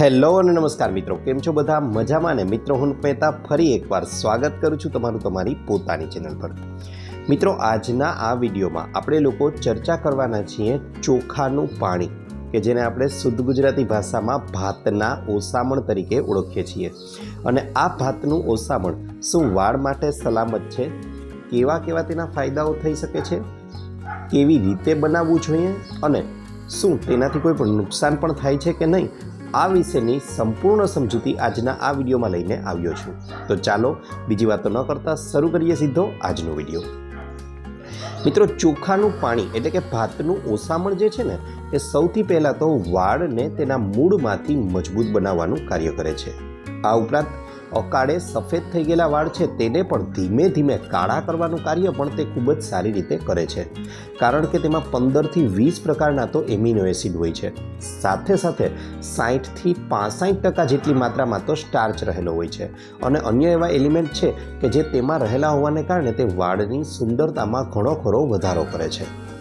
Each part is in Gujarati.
હેલો અને નમસ્કાર મિત્રો, કેમ છો બધા? મજામાં ને? મિત્રો, હું મહેતા ફરી એકવાર સ્વાગત કરું છું તમારું તમારી પોતાની ચેનલ પર. મિત્રો, આજના આ વિડીયોમાં આપણે લોકો ચર્ચા કરવાના છીએ ચોખાનું પાણી, કે જેને આપણે શુદ્ધ ગુજરાતી ભાષામાં ભાતના ઓસામણ તરીકે ઓળખીએ છીએ. અને આ ભાતનું ઓસામણ શું વાળ માટે સલામત છે? કેવા કેવા તેના ફાયદાઓ થઈ શકે છે? કેવી રીતે બનાવવું જોઈએ? અને શું તેનાથી કોઈ પણ નુકસાન પણ થાય છે કે નહીં? આ વિશેની સંપૂર્ણ સમજૂતી આજના આ વિડીયોમાં લઈને આવ્યો છું. તો ચાલો, બીજી વાતો ન કરતાં શરૂ કરીએ સીધો આજનો વીડિયો. મિત્રો, ચોખાનું પાણી, એટલે કે ભાતનું ઓસામણ જે છે ને, એ સૌથી પહેલાં તો વાળને તેના મૂળમાંથી મજબૂત બનાવવાનું કાર્ય કરે છે. આ ઉપરાંત અકાળે સફેદ થઈ ગયેલા વાળ છે તેને પણ ધીમે ધીમે કાળા કરવાનું કાર્ય પણ તે ખૂબ જ સારી રીતે કરે છે. કારણ કે તેમાં પંદરથી વીસ પ્રકારના તો એમિનો એસિડ હોય છે. સાથે સાથે સાહીઠથી પાસઠ ટકા જેટલી માત્રામાં તો સ્ટાર્ચ રહેલો હોય છે. અને અન્ય એવા એલિમેન્ટ છે કે જે તેમાં રહેલા હોવાને કારણે તે વાળની સુંદરતામાં ઘણો ખરો વધારો કરે છે.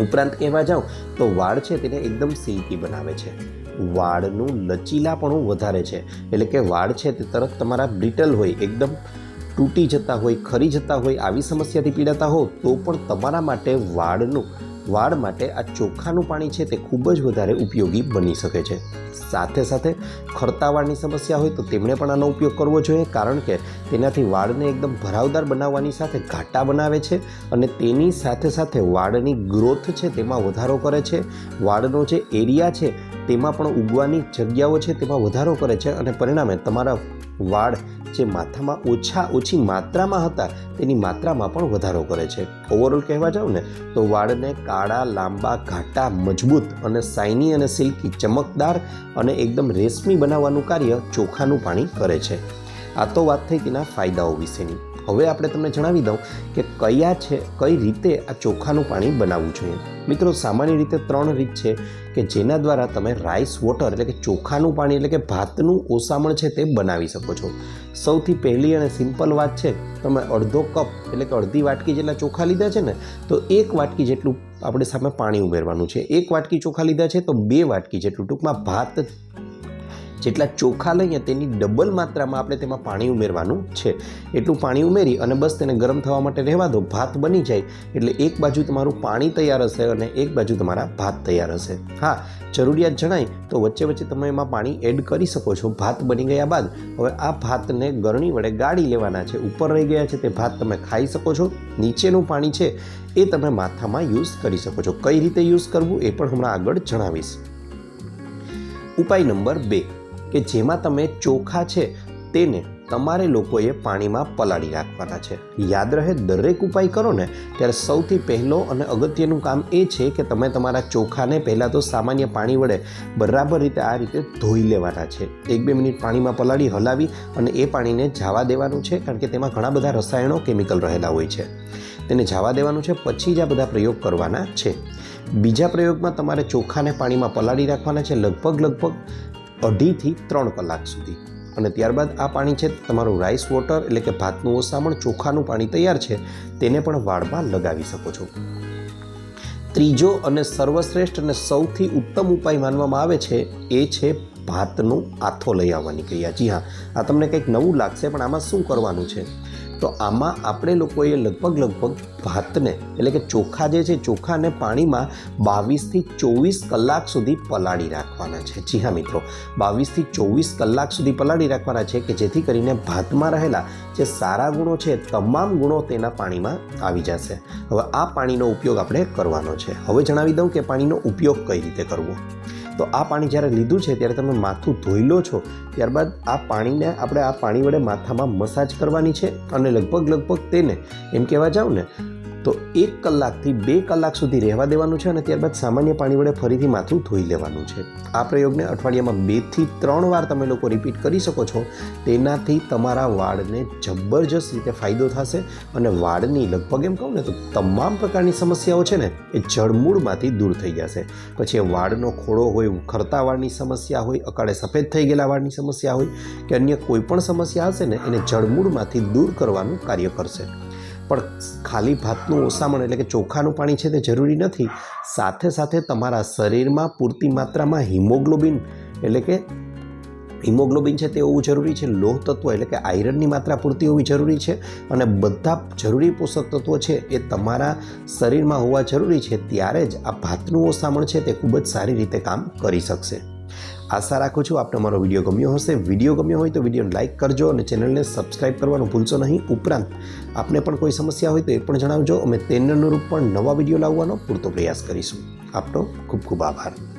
ઉપરાંત કહેવા જાઉં તો વાળ છે તેને એકદમ સિલ્કી બનાવે છે. વાળનું લચીલાપણું વધારે છે. એટલે કે વાળ છે તે તરત તમારા બ્રિટલ હોય, એકદમ તૂટી જતા હોય, ખરી જતા હોય, આવી સમસ્યાથી પીડાતા હો, તો પણ તમારા માટે વાળનું, વાળ માટે આ ચોખાનું પાણી છે તે ખૂબ જ વધારે ઉપયોગી બની શકે છે. સાથે સાથે ખરતા વાળની સમસ્યા હોય તો તેમણે પણ આનો ઉપયોગ કરવો જોઈએ, કારણ કે તેનાથી વાળને એકદમ ભરાવદાર બનાવવાની સાથે ઘાટા બનાવે છે અને તેની સાથે સાથે વાળની ગ્રોથ છે તેમાં વધારો કરે છે. વાળનો જે એરિયા છે તેમાં પણ ઉગવાની જગ્યાઓ છે તેમાં વધારો કરે છે અને પરિણામે તમારા વાળ જે માથામાં ઓછા, ઓછી માત્રામાં હતા, તેની માત્રામાં પણ વધારો કરે છે. ઓવરઓલ કહેવા જાઉં ને, તો વાળને કાળા, લાંબા, ઘાટા, મજબૂત અને સાઇની અને સિલ્કી, ચમકદાર અને એકદમ રેશમી બનાવવાનું કાર્ય ચોખાનું પાણી કરે છે. આ તો વાત થઈ તેના ફાયદાઓ વિશેની. હવે આપણે તમને જણાવી દઉં કે કયા છે, કઈ રીતે આ ચોખાનું પાણી બનાવવું જોઈએ. મિત્રો, સામાન્ય રીતે ત્રણ રીત છે કે જેના દ્વારા તમે રાઈસ વોટર એટલે કે ચોખાનું પાણી એટલે કે ભાતનું ઓસામણ છે તે બનાવી શકો છો. સૌથી પહેલી અને સિમ્પલ વાત છે, તમે અડધો કપ એટલે કે અડધી વાટકી જેટલા ચોખા લીધા છે ને, તો એક વાટકી જેટલું આપણે સામે પાણી ઉમેરવાનું છે. એક વાટકી ચોખા લીધા છે તો બે વાટકી જેટલું ટૂંકમાં ભાત જેટલા ચોખા લઈએ તેની ડબલ માત્રામાં આપણે તેમાં પાણી ઉમેરવાનું છે. એટલું પાણી ઉમેરી અને બસ તેને ગરમ થવા માટે રહેવા દો. ભાત બની જાય એટલે એક બાજુ તમારું પાણી તૈયાર હશે અને એક બાજુ તમારા ભાત તૈયાર હશે. હા, જરૂરિયાત જણાય તો વચ્ચે વચ્ચે તમે એમાં પાણી એડ કરી શકો છો. ભાત બની ગયા બાદ હવે આ ભાતને ગરણી વડે ગાળી લેવાના છે. ઉપર રહી ગયા છે તે ભાત તમે ખાઈ શકો છો. નીચેનું પાણી છે એ તમે માથામાં યુઝ કરી શકો છો. કઈ રીતે યુઝ કરવું એ પણ હમણાં આગળ જણાવીશ. ઉપાય નંબર બે. કે જેમાં તમે ચોખા છે તેને તમારે લોકોએ પાણીમાં પલાળી રાખવાના છે. યાદ રહે, દરેક ઉપાય કરો ને, ત્યારે સૌથી પહેલો અને અગત્યનું કામ એ છે કે તમે તમારા ચોખાને પહેલાં તો સામાન્ય પાણી વડે બરાબર રીતે આ રીતે ધોઈ લેવાના છે. એક બે મિનિટ પાણીમાં પલાળી, હલાવી અને એ પાણીને જવા દેવાનું છે કારણ કે તેમાં ઘણા બધા રસાયણો, કેમિકલ રહેલા હોય છે. તેને જવા દેવાનું છે, પછી જ આ બધા પ્રયોગ કરવાના છે. બીજા પ્રયોગમાં તમારે ચોખાને પાણીમાં પલાળી રાખવાના છે. લગભગ લગભગ અઢીથી ત્રણ કલાક સુધી. અને ત્યારબાદ આ પાણી છે, તમારું રાઈસ વોટર એટલે કે ભાતનું ઓસામણ, ચોખાનું પાણી તૈયાર છે, તેને પણ વાળમાં લગાવી શકો છો. ત્રીજો અને સર્વશ્રેષ્ઠ અને સૌથી ઉત્તમ ઉપાય માનવામાં આવે છે, એ છે ભાતનું આથો લઈ આવવાની ક્રિયા. જી હા, આ તમને કંઈક નવું લાગશે, પણ આમાં શું કરવાનું છે? તો આમાં આપણે લોકોએ લગભગ લગભગ ભાતને, એટલે કે ચોખા જે છે, ચોખાને પાણીમાં બાવીસથી ચોવીસ કલાક સુધી પલાળી રાખવાના છે. જી હા મિત્રો, બાવીસથી ચોવીસ કલાક સુધી પલાળી રાખવાના છે કે જેથી કરીને ભાતમાં રહેલા જે સારા ગુણો છે, તમામ ગુણો તેના પાણીમાં આવી જશે. હવે આ પાણીનો ઉપયોગ આપણે કરવાનો છે. હવે જણાવી દઉં કે પાણીનો ઉપયોગ કઈ રીતે કરવો. તો આ પાણી જ્યારે લીધું છે, ત્યારે તમે માથું ધોઈ લો છો, ત્યારબાદ આ પાણીને આપણે આ પાણી વડે માથામાં મસાજ કરવાની છે અને લગભગ લગભગ તેને એમ કહેવા જાઉં ને તો એક કલાકથી બે કલાક સુધી રહેવા દેવાનું છે અને ત્યારબાદ સામાન્ય પાણી વડે ફરીથી માથું ધોઈ લેવાનું છે. આ પ્રયોગને અઠવાડિયામાં બેથી ત્રણ વાર તમે લોકો રિપીટ કરી શકો છો. તેનાથી તમારા વાળને જબરજસ્ત રીતે ફાયદો થશે અને વાળની લગભગ એમ કહું ને તો તમામ પ્રકારની સમસ્યાઓ છે ને એ જળમૂળમાંથી દૂર થઈ જશે. પછી વાળનો ખોડો હોય ખરતા વાળની સમસ્યા હોય, અકાળે સફેદ થઈ ગયેલા વાળની સમસ્યા હોય કે અન્ય કોઈ પણ સમસ્યા હશે ને એને જળમૂળમાંથી દૂર કરવાનું કાર્ય કરશે. પણ ખાલી ભાતનું ઓસામણ એટલે કે ચોખાનું પાણી છે તે જરૂરી નથી. સાથે સાથે તમારા શરીરમાં પૂરતી માત્રામાં હિમોગ્લોબિન એટલે કે હિમોગ્લોબિન છે તે હોવું જરૂરી છે. લોહ તત્વ એટલે કે આયરનની માત્રા પૂરતી હોવી જરૂરી છે અને બધા જરૂરી પોષક તત્વો છે એ તમારા શરીરમાં હોવા જરૂરી છે. ત્યારે જ આ ભાતનું ઓસામણ છે તે ખૂબ જ સારી રીતે કામ કરી શકશે. આશા રાખું છું આપને મારો વીડિયો ગમ્યો હશે. વીડિયો ગમ્યો હોય તો વિડીયોને લાઇક કરજો અને ચેનલને સબસ્ક્રાઇબ કરવાનું ભૂલશો નહીં. ઉપરાંત, આપને પણ કોઈ સમસ્યા હોય તો એ પણ જણાવજો. અમે તેને અનુરૂપ પણ નવા વીડિયો લાવવાનો પૂરતો પ્રયાસ કરીશું. આપનો ખૂબ ખૂબ આભાર.